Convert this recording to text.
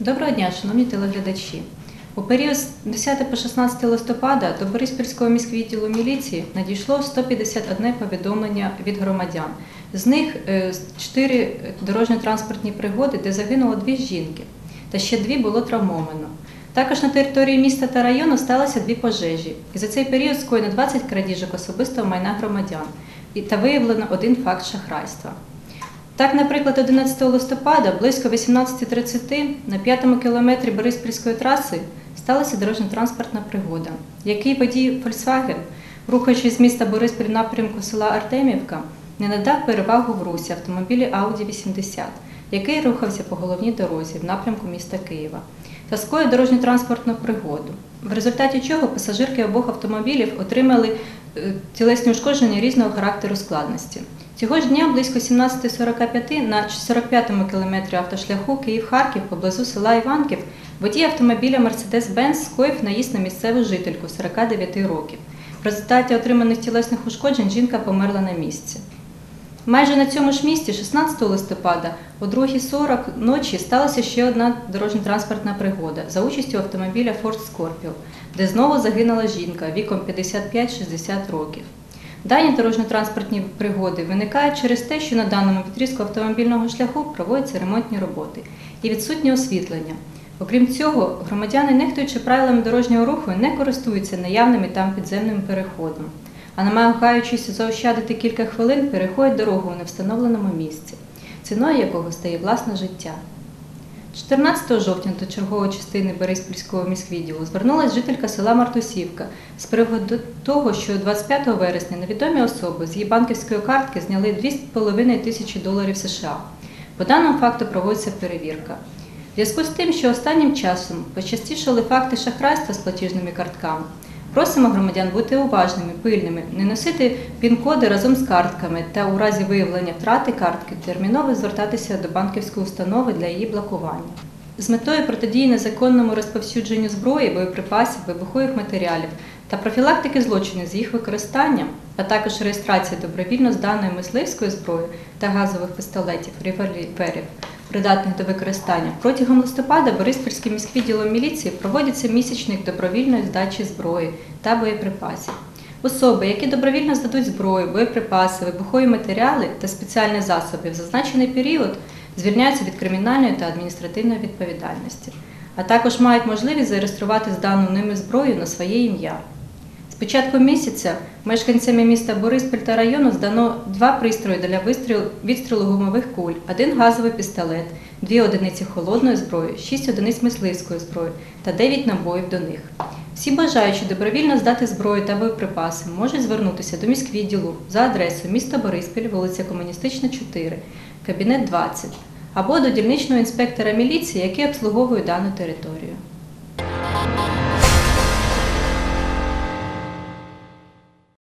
Доброго дня, шановні телеглядачі. У період з 10 по 16 листопада до Бориспільського міськвідділу міліції надійшло 151 повідомлення від громадян. З них 4 дорожньо-транспортні пригоди, де загинуло дві жінки, та ще дві було травмовано. Також на території міста та району сталося дві пожежі. І за цей період скоєно 20 крадіжок особистого майна громадян та виявлено один факт шахрайства. Так, наприклад, 11 листопада близько 18.30 на п'ятому кілометрі Бориспільської траси сталася дорожньо-транспортна пригода, в якій водій Volkswagen, рухаючись з міста Бориспіль в напрямку села Артемівка, не надав перевагу в русі автомобілі Audi 80, який рухався по головній дорозі в напрямку міста Києва, та скоїв дорожньо-транспортну пригоду, в результаті чого пасажирки обох автомобілів отримали е, тілесні ушкодження різного характеру складності. Цього ж дня близько 17.45 на 45-му кілометрі автошляху Київ-Харків поблизу села Іванків водій автомобіля Mercedes-Benz скоїв наїзд на місцеву жительку 49 років. В результаті отриманих тілесних ушкоджень жінка померла на місці. Майже на цьому ж місці, 16 листопада, о 2.40 ночі сталася ще одна дорожньо-транспортна пригода за участю автомобіля Ford Scorpio, де знову загинула жінка віком 55-60 років. Дані дорожньо-транспортні пригоди виникають через те, що на даному відрізку автомобільного шляху проводяться ремонтні роботи і відсутнє освітлення. Окрім цього, громадяни, нехтуючи правилами дорожнього руху, не користуються наявними там підземним переходом, а намагаючись заощадити кілька хвилин, переходять дорогу у невстановленому місці, ціною якого стає власне життя. 14 жовтня до чергової частини Бориспільського міськвідділу звернулася жителька села Мартусівка з приводу того, що 25 вересня невідомі особи з її банківської картки зняли 2,5 тисячі доларів США. По даному факту проводиться перевірка. В зв'язку з тим, що останнім часом почастішали факти шахрайства з платіжними картками, просимо громадян бути уважними, пильними, не носити пін-коди разом з картками та у разі виявлення втрати картки терміново звертатися до банківської установи для її блокування. З метою протидії незаконному розповсюдженню зброї, боєприпасів, вибухових матеріалів та профілактики злочинів з їх використанням, а також реєстрації добровільно зданої мисливської зброї та газових пістолетів, револьверів, придатних до використання, протягом листопада Бориспільським міськвідділом міліції проводиться місячник добровільної здачі зброї та боєприпасів. Особи, які добровільно здадуть зброю, боєприпаси, вибухові матеріали та спеціальні засоби в зазначений період звільняються від кримінальної та адміністративної відповідальності, а також мають можливість зареєструвати здану ними зброю на своє ім'я. З початку місяця мешканцями міста Бориспіль та району здано два пристрої для відстрілу гумових куль, один газовий пістолет, дві одиниці холодної зброї, шість одиниць мисливської зброї та дев'ять набоїв до них. Всі бажаючі добровільно здати зброю та боєприпаси можуть звернутися до міськвідділу за адресою міста Бориспіль, вулиця Комуністична, 4, кабінет 20, або до дільничного інспектора міліції, який обслуговує дану територію.